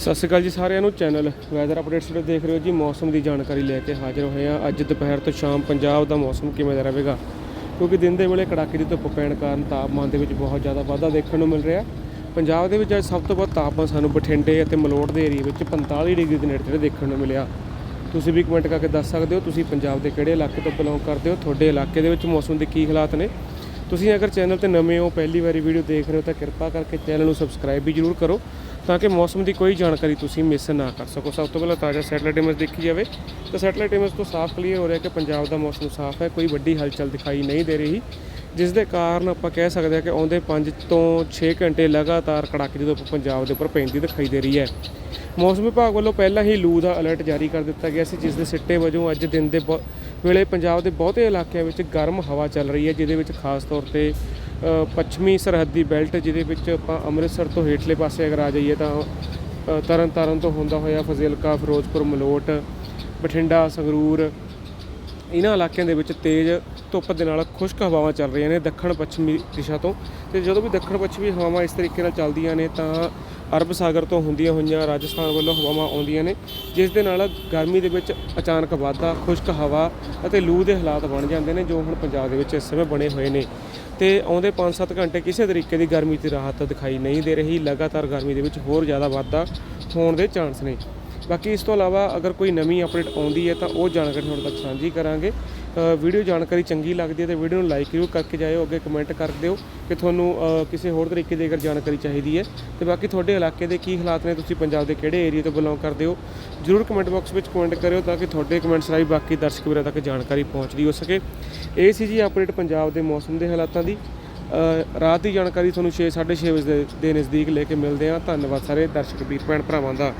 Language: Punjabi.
ਸਤਿ ਸ਼੍ਰੀ ਅਕਾਲ ਜੀ ਸਾਰਿਆਂ ਨੂੰ ਚੈਨਲ ਵੈਦਰ ਅਪਡੇਟਸ ਤੇ ਦੇਖ ਰਹੇ ਹੋ ਜੀ ਮੌਸਮ ਦੀ ਜਾਣਕਾਰੀ ਲੈ ਕੇ ਹਾਜ਼ਰ ਹੋਏ ਆ ਅੱਜ ਦੁਪਹਿਰ ਤੋਂ ਸ਼ਾਮ ਪੰਜਾਬ ਦਾ ਮੌਸਮ ਕਿਵੇਂ ਦਾ ਰਹੇਗਾ? ਕਿਉਂਕਿ ਦਿਨ ਦੇ ਵੇਲੇ ਕੜਾਕੇ ਦੀ ਧੁੱਪ ਪੈਣ ਕਾਰਨ ਤਾਪਮਾਨ ਦੇ ਵਿੱਚ ਬਹੁਤ ਜ਼ਿਆਦਾ ਵਾਧਾ ਦੇਖਣ ਨੂੰ ਮਿਲ ਰਿਹਾ। ਪੰਜਾਬ ਦੇ ਵਿੱਚ ਅੱਜ ਸਭ ਤੋਂ ਵੱਧ ਤਾਪਮਾਨ ਸਾਨੂੰ ਬਠਿੰਡੇ ਅਤੇ ਮਲੋਟ ਦੇ ਏਰੀਆ ਵਿੱਚ 45 ਡਿਗਰੀ ਦੇ ਨੇੜੇ ਦੇਖਣ ਨੂੰ ਮਿਲਿਆ। ਤੁਸੀਂ ਵੀ ਕਮੈਂਟ ਕਰਕੇ ਦੱਸ ਸਕਦੇ ਹੋ, ਤੁਸੀਂ ਪੰਜਾਬ ਦੇ ਕਿਹੜੇ ਇਲਾਕੇ ਤੋਂ ਬਿਲੋਂਗ ਕਰਦੇ ਹੋ? ਤੁਹਾਡੇ ਇਲਾਕੇ ਦੇ ਵਿੱਚ ਮੌਸਮ ਦੇ ਕੀ ਹਾਲਾਤ ਨੇ? ਤੁਸੀਂ ਅਗਰ ਚੈਨਲ ਤੇ ਨਵੇਂ ਹੋ, ਪਹਿਲੀ ਵਾਰੀ ਵੀਡੀਓ ਦੇਖ ਰਹੇ ਹੋ, ਤਾਂ ਕਿਰਪਾ ਕਰਕੇ ਚੈਨਲ ਨੂੰ ਸਬਸਕ੍ਰਾਈਬ ਵੀ ਜਰੂਰ ਕਰੋ, ਤਾਂ ਕਿ ਮੌਸਮ ਦੀ ਕੋਈ ਜਾਣਕਾਰੀ ਤੁਸੀਂ ਮਿਸ ਨਾ ਕਰ ਸਕੋ। ਸਭ ਤੋਂ ਪਹਿਲਾਂ ਤਾਜ਼ਾ ਸੈਟਲਾਈਟ ਇਮੇਜ ਦੇਖੀ ਜਾਵੇ, ਤਾਂ ਸੈਟਲਾਈਟ ਇਮੇਜ ਤੋਂ ਸਾਫ਼ ਕਲੀਅਰ ਹੋ ਰਿਹਾ ਕਿ ਪੰਜਾਬ ਦਾ ਮੌਸਮ ਸਾਫ਼ ਹੈ, ਕੋਈ ਵੱਡੀ ਹਲਚਲ ਦਿਖਾਈ ਨਹੀਂ ਦੇ ਰਹੀ, ਜਿਸ ਦੇ ਕਾਰਨ ਆਪਾਂ ਕਹਿ ਸਕਦੇ ਹਾਂ ਕਿ ਆਉਂਦੇ 5 ਤੋਂ 6 ਘੰਟੇ ਲਗਾਤਾਰ ਕੜਾਕੇ ਜਦੋਂ ਧੁੱਪ ਪੰਜਾਬ ਦੇ ਉੱਪਰ ਪੈਂਦੀ ਦਿਖਾਈ ਦੇ ਰਹੀ ਹੈ। ਮੌਸਮ ਵਿਭਾਗ ਵੱਲੋਂ ਪਹਿਲਾਂ ਹੀ ਲੂ ਦਾ ਅਲਰਟ ਜਾਰੀ ਕਰ ਦਿੱਤਾ ਗਿਆ ਸੀ, ਜਿਸ ਦੇ ਸਿੱਟੇ ਵਜੋਂ ਅੱਜ ਦਿਨ ਦੇ ਬਹੁ- ਵੇਲੇ ਪੰਜਾਬ ਦੇ ਬਹੁਤੇ ਇਲਾਕਿਆਂ ਵਿੱਚ ਗਰਮ ਹਵਾ ਚੱਲ ਰਹੀ ਹੈ, ਜਿਹਦੇ ਵਿੱਚ ਖਾਸ ਤੌਰ ਤੇ ਪੱਛਮੀ ਸਰਹੱਦੀ ਬੈਲਟ, ਜਿਹਦੇ ਵਿੱਚ ਆਪਾਂ ਅੰਮ੍ਰਿਤਸਰ ਤੋਂ ਹੇਠਲੇ ਪਾਸੇ ਅਗਰ ਆ ਜਾਈਏ ਤਾਂ ਤਰਨਤਾਰਨ ਤੋਂ ਹੁੰਦਾ ਹੋਇਆ ਫਜ਼ਿਲਕਾ, ਫਿਰੋਜ਼ਪੁਰ, ਮਲੋਟ, ਬਠਿੰਡਾ, ਸੰਗਰੂਰ, ਇਹਨਾਂ ਇਲਾਕਿਆਂ ਦੇ ਵਿੱਚ ਤੇਜ਼ ਧੁੱਪ ਦੇ ਨਾਲ ਖੁਸ਼ਕ ਹਵਾਵਾਂ ਚੱਲ ਰਹੀਆਂ ਨੇ ਦੱਖਣ ਪੱਛਮੀ ਦਿਸ਼ਾ ਤੋਂ। ਤੇ ਜਦੋਂ ਵੀ ਦੱਖਣ ਪੱਛਮੀ ਹਵਾਵਾਂ ਇਸ ਤਰੀਕੇ ਨਾਲ ਚੱਲਦੀਆਂ ਨੇ ਤਾਂ ਅਰਬ ਸਾਗਰ ਤੋਂ ਹੁੰਦੀਆਂ ਹੋਈਆਂ ਰਾਜਸਥਾਨ ਵੱਲੋਂ ਹਵਾਵਾਂ ਆਉਂਦੀਆਂ ਨੇ, ਜਿਸ ਦੇ ਨਾਲ ਗਰਮੀ ਦੇ ਵਿੱਚ ਅਚਾਨਕ ਵਾਧਾ, ਖੁਸ਼ਕ ਹਵਾ ਅਤੇ ਲੂ ਦੇ ਹਾਲਾਤ ਬਣ ਜਾਂਦੇ ਨੇ, ਜੋ ਹੁਣ ਪੰਜਾਬ ਦੇ ਵਿੱਚ ਇਸ ਸਮੇਂ ਬਣੇ ਹੋਏ ਨੇ। ਤੇ ਆਉਂਦੇ 5-7 ਘੰਟੇ ਕਿਸੇ ਤਰੀਕੇ ਦੀ ਗਰਮੀ ਦੀ ਰਾਹਤ ਦਿਖਾਈ ਨਹੀਂ ਦੇ ਰਹੀ, ਲਗਾਤਾਰ ਗਰਮੀ ਦੇ ਵਿੱਚ ਹੋਰ ਜ਼ਿਆਦਾ ਵਾਧਾ ਹੋਣ ਦੇ ਚਾਂਸ ਨੇ। ਬਾਕੀ ਇਸ ਤੋਂ ਇਲਾਵਾ ਅਗਰ ਕੋਈ ਨਵੀਂ ਅਪਡੇਟ ਆਉਂਦੀ ਹੈ ਤਾਂ ਉਹ ਜਾਣਕਾਰੀ ਤੁਹਾਡੇ ਤੱਕ ਸਾਂਝੀ ਕਰਾਂਗੇ। ਵੀਡੀਓ ਜਾਣਕਾਰੀ ਚੰਗੀ ਲੱਗਦੀ ਹੈ ਤਾਂ ਵੀਡੀਓ ਨੂੰ ਲਾਈਕ ਜ਼ਰੂਰ ਕਰਕੇ ਜਾਇਓ, ਅੱਗੇ ਕਮੈਂਟ ਕਰ ਦਿਓ ਕਿ ਤੁਹਾਨੂੰ ਕਿਸੇ ਹੋਰ ਤਰੀਕੇ ਦੀ ਅਗਰ ਜਾਣਕਾਰੀ ਚਾਹੀਦੀ ਹੈ। ਤੇ ਬਾਕੀ ਤੁਹਾਡੇ ਇਲਾਕੇ ਦੇ ਕੀ ਹਾਲਾਤ ਨੇ, ਤੁਸੀਂ ਪੰਜਾਬ ਦੇ ਕਿਹੜੇ ਏਰੀਆ ਤੋਂ ਬਿਲੋਂਗ ਕਰਦੇ ਹੋ? ਜ਼ਰੂਰ ਕਮੈਂਟ ਬਾਕਸ ਵਿੱਚ ਕਮੈਂਟ ਕਰਿਓ ਤਾਂ ਕਿ ਤੁਹਾਡੇ ਕਮੈਂਟਸ ਰਾਹੀਂ ਬਾਕੀ ਦਰਸ਼ਕ ਵੀਰਾਂ ਤੱਕ ਜਾਣਕਾਰੀ ਪਹੁੰਚਦੀ ਹੋ ਸਕੇ। ਇਹ ਸੀ ਜੀ ਅਪਡੇਟ ਪੰਜਾਬ ਦੇ ਮੌਸਮ ਦੇ ਹਾਲਾਤਾਂ ਦੀ। ਰਾਤ ਦੀ ਜਾਣਕਾਰੀ ਤੁਹਾਨੂੰ 6 6:30 ਵਜੇ ਦੇ ਨਜ਼ਦੀਕ ਲੈ ਕੇ ਮਿਲਦੇ ਹਾਂ। ਧੰਨਵਾਦ ਸਾਰੇ ਦਰਸ਼ਕ ਵੀਰ, ਭੈਣ ਭਰਾਵਾਂ ਦਾ।